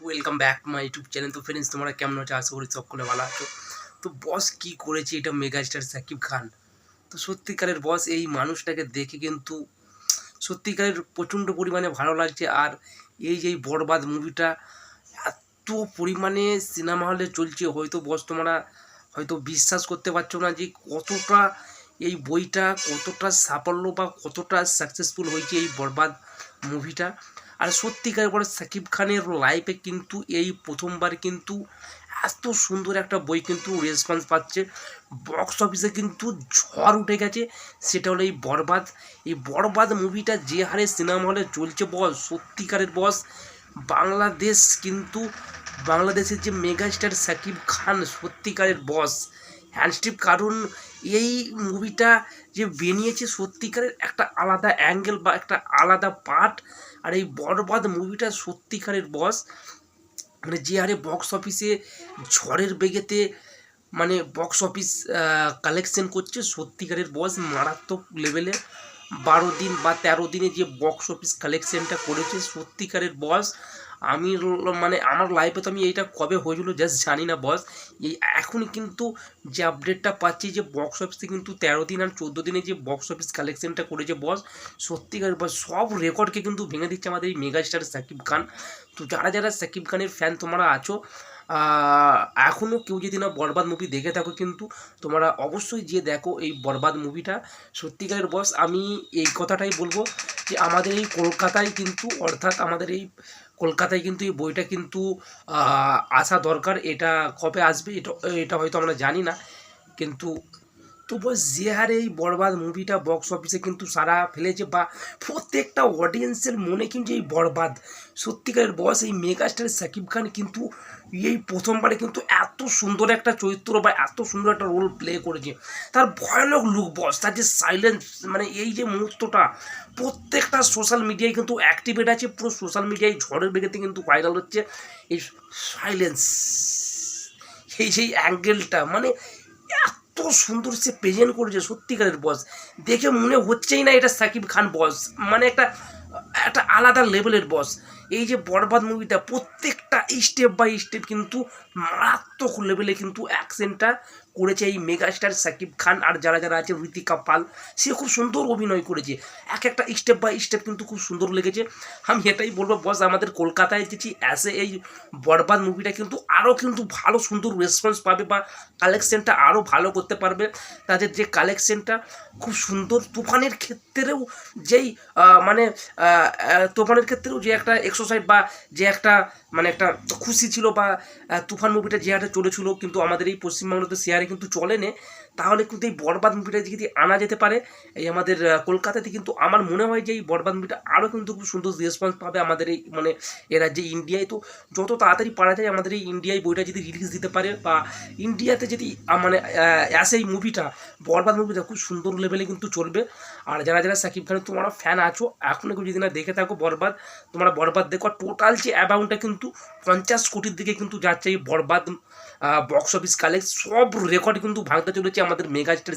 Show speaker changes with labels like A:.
A: Welcome back to my YouTube channel তো friends তোমরা কেমন আছো? আশা করি সকলে ভালো আছো। তো বস কি করেছে? এটা মেগা স্টার সাকিব খান। তো সত্যিকারের বস এই মানুষটাকে দেখে কিন্তু সত্যিকারের প্রচণ্ড পরিমাণে ভালো লাগছে। আর এই যে বরবাদ মুভিটা এত পরিমাণে সিনেমা হলে চলছে। হয়তো বস তোমরা হয়তো বিশ্বাস করতে পারছ না যে কতটা এই বইটা কতটা সাফল্য বা কতটা সাকসেসফুল হয়েছে এই বরবাদ মুভিটা আর সত্যিকার পরে সাকিব খানের লাইফে কিন্তু এই প্রথমবার কিন্তু এত সুন্দর একটা বই কিন্তু রেসপন্স পাচ্ছে। বক্স অফিসে কিন্তু ঝড় উঠে গেছে, সেটা হলো এই বরবাদ। এই বরবাদ মুভিটা যে হারে সিনেমা হলে চলছে বস সত্যিকারের বস বাংলাদেশ কিন্তু, বাংলাদেশের যে মেগাস্টার সাকিব খান, সত্যিকারের বস হ্যান্ডস্টিপ কারণ এই মুভিটা যে বেরিয়েছে সত্যিকারের একটা আলাদা অ্যাঙ্গেল বা একটা আলাদা পার্ট আর এই বরবাদ মুভিটা সত্যিকারের বস মানে যে হারে বক্স অফিসে ঝড়ের বেগেতে মানে বক্স অফিস কালেকশন করছে সত্যিকারের বস মারাত্মক লেভেলে বারো দিন বা তেরো দিনে যে বক্স অফিস কালেকশনটা করেছে সত্যিকারের বস আমি মানে আমার লাইফে তো আমি এইটা কবে হয়েছিল জাস্ট জানি না বস এই এখনই কিন্তু যে আপডেটটা পাচ্ছি যে বক্স অফিসে কিন্তু তেরো দিন আর চোদ্দ দিনে যে বক্স অফিস কালেকশনটা করেছে বস সত্যিকার বস সব রেকর্ডকে কিন্তু ভেঙে দিচ্ছে আমাদের এই মেগাস্টার সাকিব খান। তো যারা যারা সাকিব খানের ফ্যান তোমরা আছো এখনও কেউ যদি না বরবাদ মুভি দেখে থাকো কিন্তু, তোমরা অবশ্যই যে দেখো এই বরবাদ মুভিটা সত্যিকারের বস আমি এই কথাটাই বলব যে আমাদের এই কলকাতায় কিন্তু, অর্থাৎ আমাদের এই কলকাতায় কিন্তু এই বইটা কিন্তু আসা দরকার। এটা কবে আসবে? এটা এটা হয়তো আমরা জানি না। কিন্তু তো বস যে হারে এই বরবাদ মুভিটা বক্স অফিসে কিন্তু সারা ফেলেছে বা প্রত্যেকটা অডিয়েন্সের মনে কিন্তু এই বরবাদ। সত্যিকারের বস এই মেগাস্টার সাকিব খান কিন্তু এই প্রথমবারে কিন্তু এত সুন্দর একটা চরিত্র বা এত সুন্দর একটা রোল প্লে করেছে। তার ভয়ানক লুক বস তার যে সাইলেন্স মানে এই যে মুহূর্তটা, প্রত্যেকটা সোশ্যাল মিডিয়ায় কিন্তু অ্যাক্টিভেট আছে, পুরো সোশ্যাল মিডিয়ায় ঝড়ের বেগেতে কিন্তু ভাইরাল হচ্ছে। এই সাইলেন্স সেই সেই অ্যাঙ্গেলটা মানে সুন্দর সে প্রেজেন্ট করেছে, সত্যিকারের বস দেখে মনে হচ্ছেই না এটা সাকিব খান বস মানে একটা একটা আলাদা লেভেলের বস এই যে বরবাদ মুভিটা প্রত্যেকটা স্টেপ বাই স্টেপ কিন্তু মারাত্মক লেভেলে কিন্তু অ্যাকশনটা করেছে এই মেগাস্টার সাকিব খান আর যারা যারা আছে ঋতিকা পাল, সে খুব সুন্দর অভিনয় করেছে। এক একটা স্টেপ বাই স্টেপ কিন্তু খুব সুন্দর লেগেছে। আমি এটাই বলব বস আমাদের কলকাতায় যেছি অ্যাসে এই বরবাদ মুভিটা কিন্তু আরও কিন্তু ভালো সুন্দর রেসপন্স পাবে বা কালেকশনটা আরও ভালো করতে পারবে। তাদের যে কালেকশনটা খুব সুন্দর, তুফানের ক্ষেত্রেও যেই মানে তুফানের ক্ষেত্রেও যে একটা এক্সারসাইজ বা যে একটা মানে একটা খুশি ছিল বা তুফান মুভিটা যে হারে চলেছিল, কিন্তু আমাদের এই পশ্চিমবাংলাতে শেয়ারে কিন্তু চলে নে। তাহলে কিন্তু এই বরবাদ মুভিটা যদি আনা যেতে পারে। এই আমাদের কলকাতাতে কিন্তু আমার মনে হয় যে এই বরবাদ মুভিটা আরও কিন্তু খুব সুন্দর রেসপন্স পাবে আমাদের এই মানে এ রাজ্যে ইন্ডিয়ায়। তো যত তাড়াতাড়ি পারা যায় আমাদের এই ইন্ডিয়ায় বইটা যদি রিলিজ দিতে পারে বা ইন্ডিয়াতে যদি মানে অ্যাস এই মুভিটা, বরবাদ মুভিটা খুব সুন্দর লেভেলে কিন্তু চলবে। আর যারা যারা সাকিব খানের তোমরা ফ্যান আছো এখনও যদি না দেখে থাকো বরবাদ, তোমরা বরবাদ দেখো। টোটাল যে অ্যামাউন্টটা কিন্তু পঞ্চাশ কোটির দিকে কিন্তু যাচ্ছে এই বরবাদ বক্স অফিস কালেক্ট সব রেকর্ড কিন্তু ভাঙতে চলেছে আমাদের মেগাস্টার